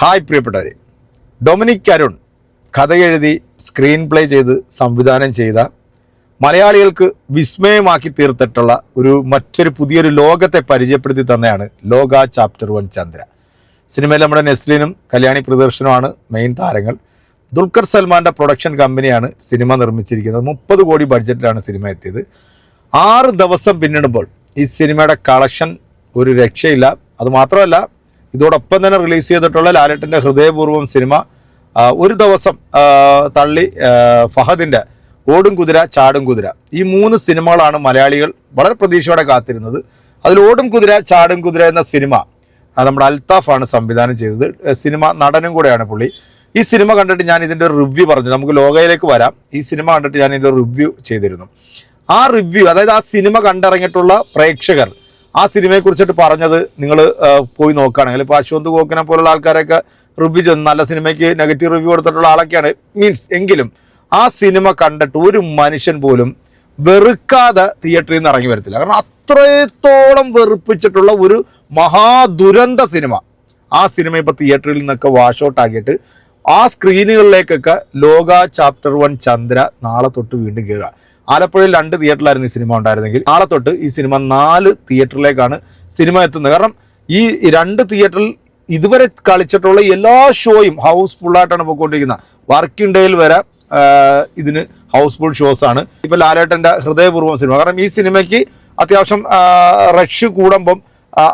Hi പ്രിയപ്പെട്ടവരെ. ഡൊമിനിക് അരുൺ കഥ എഴുതി സ്ക്രീൻ പ്ലേ ചെയ്ത് സംവിധാനം ചെയ്ത മലയാളികൾക്ക് വിസ്മയമാക്കി തീർത്തിട്ടുള്ള ഒരു മറ്റൊരു പുതിയൊരു ലോകത്തെ പരിചയപ്പെടുത്തി തന്നെയാണ് ലോക ചാപ്റ്റർ വൺ ചന്ദ്ര. സിനിമയിൽ നമ്മുടെ നെസ്ലിനും കല്യാണി പ്രദർശനമാണ് മെയിൻ താരങ്ങൾ. ദുൽഖർ സൽമാന്റെ പ്രൊഡക്ഷൻ കമ്പനിയാണ് സിനിമ നിർമ്മിച്ചിരിക്കുന്നത്. മുപ്പത് കോടി ബഡ്ജറ്റിലാണ് സിനിമ എത്തിയത്. ആറ് ദിവസം പിന്നിടുമ്പോൾ ഈ സിനിമയുടെ കളക്ഷൻ ഒരു രക്ഷയില്ല. അത് മാത്രമല്ല ഇതോടൊപ്പം തന്നെ റിലീസ് ചെയ്തിട്ടുള്ള ലാലേട്ടന്റെ ഹൃദയപൂർവം സിനിമ ഒരു ദിവസം തള്ളി ഫഹദിന്റെ ഓടും കുതിര ചാടും കുതിര. ഈ മൂന്ന് സിനിമകളാണ് മലയാളികൾ വളരെ പ്രതീക്ഷയോടെ കാത്തിരുന്നത്. അതിൽ ഓടും കുതിര ചാടും കുതിര എന്ന സിനിമ നമ്മുടെ അൽത്താഫാണ് സംവിധാനം ചെയ്തത്. സിനിമ നടനും കൂടെയാണ് പുള്ളി. ഈ സിനിമ കണ്ടിട്ട് ഞാൻ ഇതിന്റെ റിവ്യൂ പറഞ്ഞു. നമുക്ക് ലോകയിലേക്ക് വരാം. ഈ സിനിമ കണ്ടിട്ട് ഞാൻ ഇതിന്റെ റിവ്യൂ ചെയ്തിരുന്നു. ആ റിവ്യൂ അതായത് ആ സിനിമ കണ്ടിറങ്ങിയിട്ടുള്ള പ്രേക്ഷകർ ആ സിനിമയെ കുറിച്ചിട്ട് പറഞ്ഞത് നിങ്ങൾ പോയി നോക്കുകയാണെങ്കിൽ ഇപ്പോൾ അശ്വന്ത് ഗോക്കിനെ പോലുള്ള ആൾക്കാരൊക്കെ റിവ്യൂ ചെന്ന് നല്ല സിനിമയ്ക്ക് നെഗറ്റീവ് റിവ്യൂ കൊടുത്തിട്ടുള്ള ആളൊക്കെയാണ്. മീൻസ് എങ്കിലും ആ സിനിമ കണ്ടിട്ട് ഒരു മനുഷ്യൻ പോലും വെറുക്കാതെ തിയേറ്ററിൽ നിന്ന് ഇറങ്ങി വരത്തില്ല. കാരണം അത്രത്തോളം വെറുപ്പിച്ചിട്ടുള്ള ഒരു മഹാദുരന്ത സിനിമ ആ സിനിമ ഇപ്പോൾ തിയേറ്ററിൽ നിന്നൊക്കെ വാഷ് ഔട്ട് ആക്കിയിട്ട് ആ സ്ക്രീനുകളിലേക്കൊക്കെ ലോക ചാപ്റ്റർ വൺ ചന്ദ്ര നാളെ തൊട്ട് വീണ്ടും കയറുക ആലപ്പുഴയിൽ രണ്ട് തിയേറ്ററിലായിരുന്നു ഈ സിനിമ ഉണ്ടായിരുന്നെങ്കിൽ. നാളെ തൊട്ട് ഈ സിനിമ നാല് തിയേറ്ററിലേക്കാണ് സിനിമ എത്തുന്നത്. കാരണം ഈ രണ്ട് തിയേറ്ററിൽ ഇതുവരെ കളിച്ചിട്ടുള്ള എല്ലാ ഷോയും ഹൗസ് ഫുള്ളായിട്ടാണ് പോയിക്കൊണ്ടിരിക്കുന്നത്. വർക്കിംഗ് ഡേയിൽ വരെ ഇതിന് ഹൗസ്ഫുൾ ഷോസ് ആണ്. ഇപ്പോൾ ലാലേട്ടന്റെ ഹൃദയപൂർവം സിനിമ. കാരണം ഈ സിനിമയ്ക്ക് അത്യാവശ്യം റഷ് കൂടുമ്പം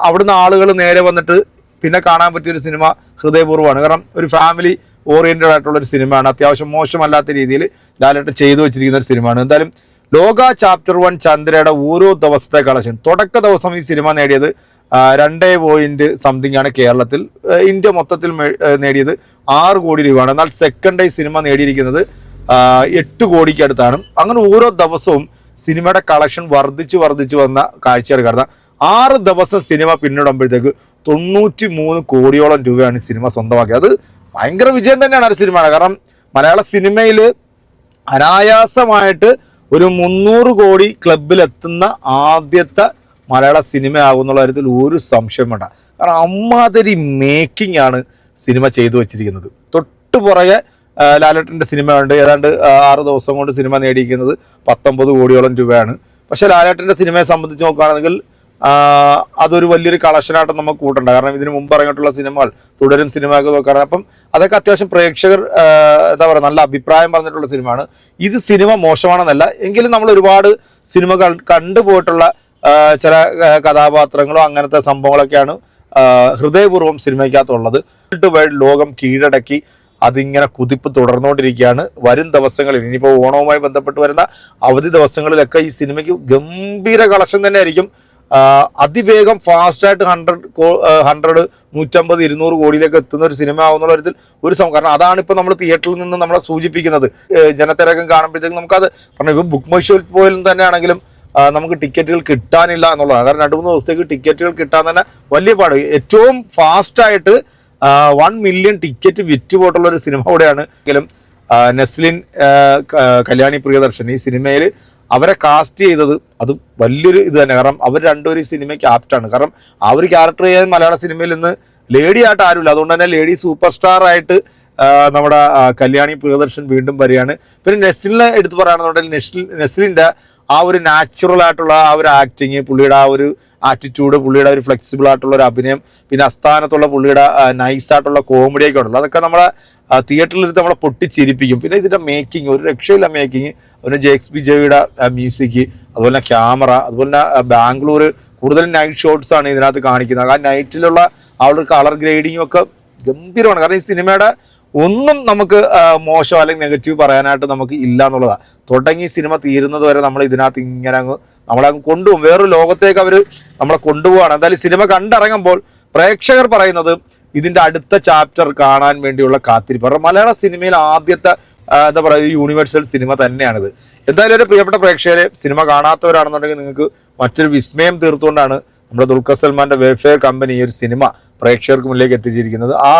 അവിടുന്ന് ആളുകൾ നേരെ വന്നിട്ട് പിന്നെ കാണാൻ പറ്റിയൊരു സിനിമ ഹൃദയപൂർവമാണ്. കാരണം ഒരു ഫാമിലി ഓറിയന്റഡ് ആയിട്ടുള്ള ഒരു സിനിമയാണ്. അത്യാവശ്യം മോശമല്ലാത്ത രീതിയിൽ ലാലേട്ടൻ ചെയ്തു വെച്ചിരിക്കുന്ന ഒരു സിനിമയാണ്. എന്തായാലും ലോക ചാപ്റ്റർ വൺ ചന്ദ്രയുടെ ഓരോ ദിവസത്തെ കളക്ഷൻ തുടക്ക ദിവസം ഈ സിനിമ നേടിയത് രണ്ടേ പോയിന്റ് സംതിങ് ആണ് കേരളത്തിൽ. ഇന്ത്യ മൊത്തത്തിൽ നേടിയത് ആറ് കോടി രൂപയാണ്. എന്നാൽ സെക്കൻഡ് ഡേ സിനിമ നേടിയിരിക്കുന്നത് എട്ട് കോടിക്ക് അടുത്താണ്. അങ്ങനെ ഓരോ ദിവസവും സിനിമയുടെ കളക്ഷൻ വർദ്ധിച്ച് വർദ്ധിച്ച് വന്ന കാഴ്ചയാണ് കാരണം ആറ് ദിവസം സിനിമ പിന്നിടുമ്പോഴത്തേക്ക് തൊണ്ണൂറ്റി മൂന്ന് കോടിയോളം രൂപയാണ് സിനിമ സ്വന്തമാക്കിയത്. അത് ഭയങ്കര വിജയം തന്നെയാണ് ആ സിനിമ. കാരണം മലയാള സിനിമയിൽ അനായാസമായിട്ട് ഒരു മുന്നൂറ് കോടി ക്ലബിലെത്തുന്ന ആദ്യത്തെ മലയാള സിനിമ ആകുന്നുള്ള കാര്യത്തിൽ ഒരു സംശയം വേണ്ട. കാരണം അമ്മാതിരി മേക്കിംഗ് ആണ് സിനിമ ചെയ്തു വെച്ചിരിക്കുന്നത്. തൊട്ട് പുറകെ ലാലേട്ടന്റെ സിനിമയുണ്ട്. ഏതാണ്ട് ആറ് ദിവസം കൊണ്ട് സിനിമ നേടിയിരിക്കുന്നത് പത്തൊമ്പത് കോടിയോളം രൂപയാണ്. പക്ഷേ ലാലേട്ടന്റെ സിനിമയെ സംബന്ധിച്ച് നോക്കുകയാണെങ്കിൽ അതൊരു വലിയൊരു കളക്ഷനായിട്ട് നമുക്ക് കൂട്ടണ്ട. കാരണം ഇതിന് മുമ്പ് ഇറങ്ങിയിട്ടുള്ള സിനിമകൾ തുടരും സിനിമയൊക്കെ നോക്കുകയാണ് അപ്പം അതൊക്കെ അത്യാവശ്യം പ്രേക്ഷകർ എന്താ പറയുക നല്ല അഭിപ്രായം പറഞ്ഞിട്ടുള്ള സിനിമയാണ്. ഇത് സിനിമ മോശമാണെന്നല്ല. എങ്കിലും നമ്മൾ ഒരുപാട് സിനിമകൾ കണ്ടുപോയിട്ടുള്ള ചില കഥാപാത്രങ്ങളോ അങ്ങനത്തെ സംഭവങ്ങളൊക്കെയാണ് ഹൃദയപൂർവം സിനിമയ്ക്കകത്തുള്ളത്. വേൾഡ് വൈഡ് ലോകം കീഴടക്കി അതിങ്ങനെ കുതിപ്പ് തുടർന്നുകൊണ്ടിരിക്കുകയാണ്. വരും ദിവസങ്ങളിൽ ഇനിയിപ്പോൾ ഓണവുമായി ബന്ധപ്പെട്ട് വരുന്ന അവധി ദിവസങ്ങളിലൊക്കെ ഈ സിനിമയ്ക്ക് ഗംഭീര കളക്ഷൻ തന്നെ ആയിരിക്കും ആ, അതിവേഗം ഫാസ്റ്റായിട്ട് ഹൺഡ്രഡ് ഹൺഡ്രഡ് നൂറ്റമ്പത് ഇരുന്നൂറ് കോടിയിലേക്ക് എത്തുന്ന ഒരു സിനിമ ആവുന്നുള്ള കാര്യത്തിൽ ഒരു സംഭവം കാരണം അതാണ് ഇപ്പോൾ നമ്മൾ തിയേറ്ററിൽ നിന്ന് നമ്മളെ സൂചിപ്പിക്കുന്നത്. ജനത്തിരക്കം കാണുമ്പോഴത്തേക്കും നമുക്കത് പറഞ്ഞു ഇപ്പോൾ ബുക്ക് മൈ ഷോയിൽ പോലും തന്നെ ആണെങ്കിലും നമുക്ക് ടിക്കറ്റുകൾ കിട്ടാനില്ല എന്നുള്ളതാണ്. കാരണം രണ്ട് മൂന്ന് ദിവസത്തേക്ക് ടിക്കറ്റുകൾ കിട്ടാൻ തന്നെ വലിയ പാട്. ഏറ്റവും ഫാസ്റ്റായിട്ട് വൺ മില്യൺ ടിക്കറ്റ് വിറ്റ് പോയിട്ടുള്ള ഒരു സിനിമ കൂടെയാണ് എങ്കിലും നെസ്ലിൻ കല്യാണി പ്രിയദർശൻ ഈ സിനിമയിൽ അവരെ കാസ്റ്റ് ചെയ്തത് അത് വലിയൊരു ഇത് തന്നെ. കാരണം അവർ രണ്ടുപേരും സിനിമയ്ക്ക് ആപ്റ്റാണ് കാരണം ആ ഒരു ക്യാരക്ടർ ചെയ്യാൻ മലയാള സിനിമയിൽ നിന്ന് ലേഡി ആയിട്ട് ആരുമില്ല. അതുകൊണ്ട് തന്നെ ലേഡി സൂപ്പർ സ്റ്റാർ ആയിട്ട് നമ്മുടെ കല്യാണി പ്രിയദർശൻ വീണ്ടും വരികയാണ്. പിന്നെ നെസ്ലിനെ എടുത്ത് പറയുകയാണെന്നുണ്ടെങ്കിൽ നെസ്ലിൻ നെസ്ലിന്റെ ആ ഒരു നാച്ചുറൽ ആയിട്ടുള്ള ആ ഒരു ആക്ടിങ് പുള്ളിയുടെ ആ ഒരു ആറ്റിറ്റ്യൂഡ് പുള്ളിയുടെ ഒരു ഫ്ലെക്സിബിൾ ആയിട്ടുള്ള ഒരു അഭിനയം പിന്നെ അസ്ഥാനത്തുള്ള പുള്ളിയുടെ നൈസായിട്ടുള്ള കോമഡി ഒക്കെ ഉണ്ടല്ലോ. അതൊക്കെ നമ്മളെ തിയേറ്ററിൽ ഇരുന്ന് നമ്മളെ പൊട്ടിച്ചിരിപ്പിക്കും. പിന്നെ ഇതിന്റെ മേക്കിംഗ് ഒരു രക്ഷയില്ല മേക്കിംഗ് അതുപോലെ ജെ എക്സ് ബി ജെയുടെ മ്യൂസിക് അതുപോലെ തന്നെ ക്യാമറ അതുപോലെ തന്നെ ബാംഗ്ലൂർ കൂടുതലും നൈറ്റ് ഷോട്ട്സ് ആണ് ഇതിനകത്ത് കാണിക്കുന്നത്. ആ നൈറ്റിലുള്ള ആ ഒരു കളർ ഗ്രേഡിങ്ങും ഒക്കെ ഗംഭീരമാണ്. കാരണം ഈ സിനിമയുടെ ഒന്നും നമുക്ക് മോശം അല്ലെങ്കിൽ നെഗറ്റീവ് പറയാനായിട്ട് നമുക്ക് ഇല്ല എന്നുള്ളതാണ് തുടങ്ങി സിനിമ തീരുന്നത് വരെ നമ്മൾ ഇതിനകത്ത് ഇങ്ങനെ അങ്ങ് നമ്മളെ കൊണ്ടുപോകും. വേറൊരു ലോകത്തേക്ക് അവർ നമ്മളെ കൊണ്ടുപോവാണ്. എന്തായാലും സിനിമ കണ്ടിറങ്ങുമ്പോൾ പ്രേക്ഷകർ പറയുന്നത് ഇതിന്റെ അടുത്ത ചാപ്റ്റർ കാണാൻ വേണ്ടിയുള്ള കാത്തിരിപ്പ്. മലയാള സിനിമയിൽ ആദ്യത്തെ എന്താ പറയുക യൂണിവേഴ്സൽ സിനിമ തന്നെയാണിത്. എന്തായാലും ഒരു പ്രിയപ്പെട്ട പ്രേക്ഷകരെ സിനിമ കാണാത്തവരാണെന്നുണ്ടെങ്കിൽ നിങ്ങൾക്ക് മറ്റൊരു വിസ്മയം തീർത്തുകൊണ്ടാണ് നമ്മുടെ ദുൽഖർ സൽമാന്റെ വെൽഫെയർ കമ്പനി ഈ ഒരു സിനിമ പ്രേക്ഷകർക്ക് മുന്നിലേക്ക് എത്തിച്ചിരിക്കുന്നത്. ആ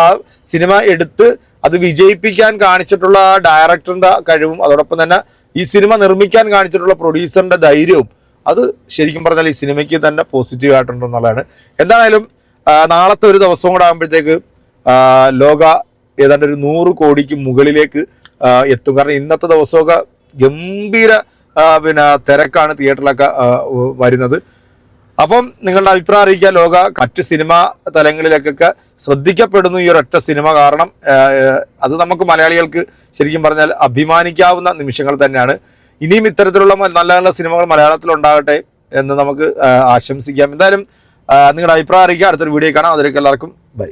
സിനിമ എടുത്ത് അത് വിജയിപ്പിക്കാൻ കാണിച്ചിട്ടുള്ള ആ ഡയറക്ടറിന്റെ കഴിവും അതോടൊപ്പം തന്നെ ഈ സിനിമ നിർമ്മിക്കാൻ കാണിച്ചിട്ടുള്ള പ്രൊഡ്യൂസറിന്റെ ധൈര്യവും അത് ശരിക്കും പറഞ്ഞാൽ ഈ സിനിമയ്ക്ക് തന്നെ പോസിറ്റീവ് ആയിട്ടുണ്ടെന്നുള്ളതാണ് എന്താണേലും നാളത്തെ ഒരു ദിവസം കൂടെ ആകുമ്പോഴത്തേക്ക് ലോക ഏതാണ്ട് ഒരു നൂറ് കോടിക്ക് മുകളിലേക്ക് എത്തും. കാരണം ഇന്നത്തെ ദിവസമൊക്കെ ഗംഭീര പിന്നെ തിരക്കാണ് തിയേറ്ററിലൊക്കെ വരുന്നത്. അപ്പം നിങ്ങളുടെ അഭിപ്രായം അറിയിക്കുക ലോക മറ്റ് സിനിമാ തലങ്ങളിലേക്കൊക്കെ ശ്രദ്ധിക്കപ്പെടുന്നു ഈ ഒരൊറ്റ സിനിമ കാരണം അത് നമുക്ക് മലയാളികൾക്ക് ശരിക്കും പറഞ്ഞാൽ അഭിമാനിക്കാവുന്ന നിമിഷങ്ങൾ തന്നെയാണ്. ഇനിയും ഇത്തരത്തിലുള്ള നല്ല നല്ല സിനിമകൾ മലയാളത്തിൽ ഉണ്ടാകട്ടെ എന്ന് നമുക്ക് ആശംസിക്കാം. എന്തായാലും നിങ്ങളുടെ അഭിപ്രായം അറിയിക്കുക. അടുത്തൊരു വീഡിയോ കാണാം. അതിലേക്ക് എല്ലാവർക്കും ബൈ.